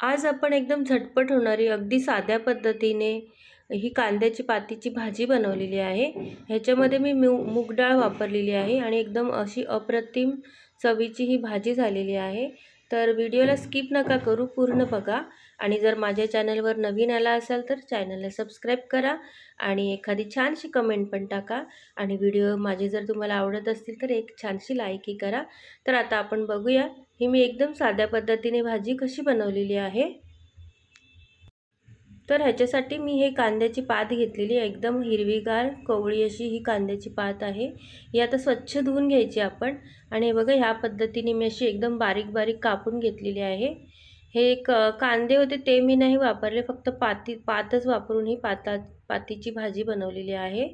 आज आपण एकदम झटपट होणारी अगदी साध्या पद्धतीने ही कांद्याची पातीची भाजी बनवलेली आहे. ह्याच्यामध्ये मी मू मूग डाळ वापरलेली आहे आणि एकदम अशी अप्रतिम चवीची ही भाजी झालेली आहे. तर व्हिडिओला स्किप नका करू पूर्ण बघा. आणि जर माझ्या चॅनलवर नवीन आला असाल तर चॅनलला सबस्क्राईब करा आणि एखादी छानशी कमेंट पण टाका. आणि व्हिडिओ माझे जर तुम्हाला आवडत असतील तर एक छानशी लाईकही करा. तर आता आपण बघूया ही मी एकदम साध्या पद्धतीने भाजी कशी बनवलेली आहे? तर ह्याच्यासाठी मी हे कांद्याची पात घेतलेली एकदम हिरवीगार कवळी अशी ही कांद्याची पात आहे. ही आता स्वच्छ धुवून घ्यायची आपण. आणि बघा ह्या पद्धतीने मी अशी एकदम बारीक बारीक कापून घेतलेली आहे. हे क कांदे होते ते मी नाही वापरले. फक्त पाती पातच वापरून ही पाता पातीची भाजी बनवलेली आहे.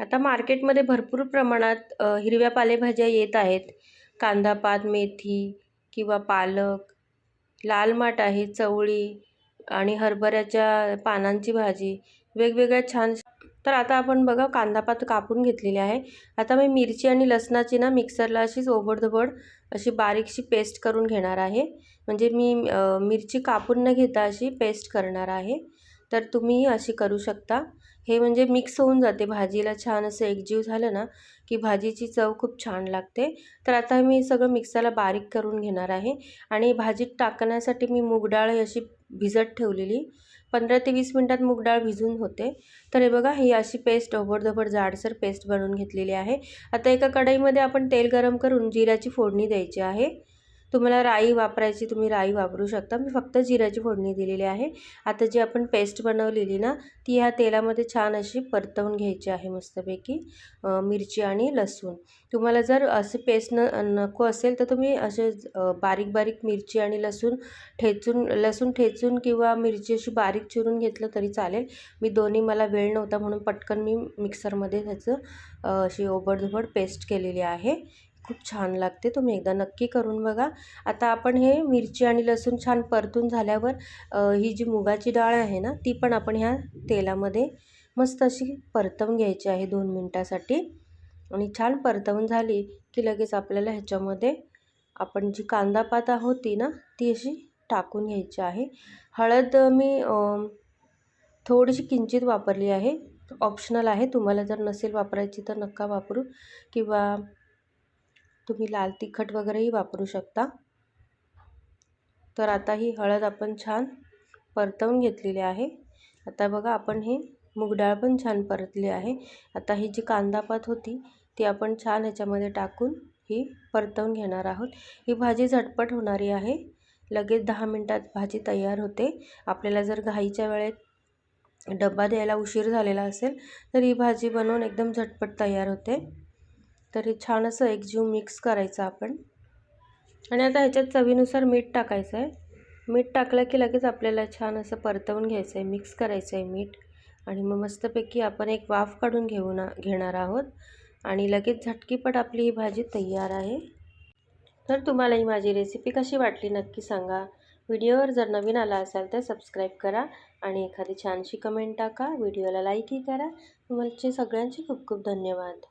आता मार्केटमध्ये भरपूर प्रमाणात हिरव्या पालेभाज्या येत आहेत. कांदापात मेथी किंवा पालक लाल माठ आहे चवळी आणि हरभऱ्याच्या पानांची भाजी वेगवेगळ्या छान तर आता आपण बघा कांदापात कापून घेतलेली आहे. आता मी मिरची आणि लसणाची ना मिक्सरला अशीच ओबडधबड अशी बारीकशी पेस्ट करून घेणार आहे. म्हणजे मी मिरची कापून न घेता अशी पेस्ट करणार आहे. तर तुम्ही अशी करू शकता. हे म्हणजे मिक्स होऊन जाते. भाजीला छान असं एकजीव झालं ना की भाजीची चव खूप छान लागते. तर आता मी सगळं मिक्सरला बारीक करून घेणार आहे. आणि भाजीत टाकण्यासाठी मी मूगडाळ अशी भिजत ठेवलेली. पंधरा ते वीस मिनटात मूग डाळ भिजून होते. तर हे बघा ही अशी पेस्ट ओबडधबड जाडसर पेस्ट बनवून घेतलेली आहे. आता एका कढईमध्ये आपण तेल गरम करून जिऱ्याची फोडणी द्यायची आहे. तुम्हाला राई वापरायची तुम्ही राई वापरू शकता. मी फक्त जिऱ्याची फोडणी दिलेली आहे. आता जी आपण पेस्ट बनवलेली ना ती ह्या तेलामध्ये छान अशी परतवून घ्यायची आहे मस्तपैकी मिरची आणि लसूण. तुम्हाला जर असे पेस्ट न नको असेल तर तुम्ही असे बारीक बारीक मिरची आणि लसूण ठेचून लसूण ठेचून किंवा मिरची अशी बारीक चिरून घेतलं तरी चालेल. मी दोन्ही मला वेळ नव्हता म्हणून पटकन मी मिक्सरमध्ये त्याचं अशी ओबडधोबड पेस्ट केलेली आहे. खूप छान लागते. तुम्ही एकदा नक्की करून बघा. आता आपण हे मिरची आणि लसूण छान परतून झाल्यावर ही जी मुगाची डाळ आहे ना ती पण आपण ह्या तेलामध्ये मस्त अशी परतवून घ्यायची आहे दोन मिनटासाठी. आणि छान परतवून झाली की लगेच आपल्याला ह्याच्यामध्ये आपण जी कांदा पाता होती ना ती अशी टाकून घ्यायची आहे. हळद मी थोडीशी किंचित वापरली आहे. ऑप्शनल आहे. तुम्हाला जर नसेल वापरायची तर नक्का वापरू. किंवा तुम्ही लाल तिखट वगैरेही वापरू शकता. तर आता ही हळद आपण छान परतवून घेतलेली आहे. आता बघा आपण हे मूगडाळ पण छान परतली आहे. आता ही जी कांदापात होती ती आपण छान ह्याच्यामध्ये टाकून ही परतवून घेणार आहोत. ही भाजी झटपट होणारी आहे. लगेच दहा मिनटात भाजी तयार होते. आपल्याला जर घाईच्या वेळेत डब्बा द्यायला उशीर झालेला असेल तर ही भाजी बनवून एकदम झटपट तयार होते. तर हे छान असं एकजीव मिक्स करायचं आपण. आणि आता ह्याच्यात चवीनुसार मीठ टाकायचं आहे मीठ टाकलं की लगेच आपल्याला छान असं परतवून घ्यायचं आहे मिक्स करायचं आहे मीठ. आणि मग मस्तपैकी आपण एक वाफ काढून घेऊ ना घेणार आहोत. आणि लगेच झटकीपट आपली ही भाजी तयार आहे. तर तुम्हाला ही माझी रेसिपी कशी वाटली नक्की सांगा. व्हिडिओवर जर नवीन आला असाल तर सबस्क्राईब करा आणि एखादी छानशी कमेंट टाका. व्हिडिओला लाईकही करा. तुमचे सगळ्यांचे खूप खूप धन्यवाद.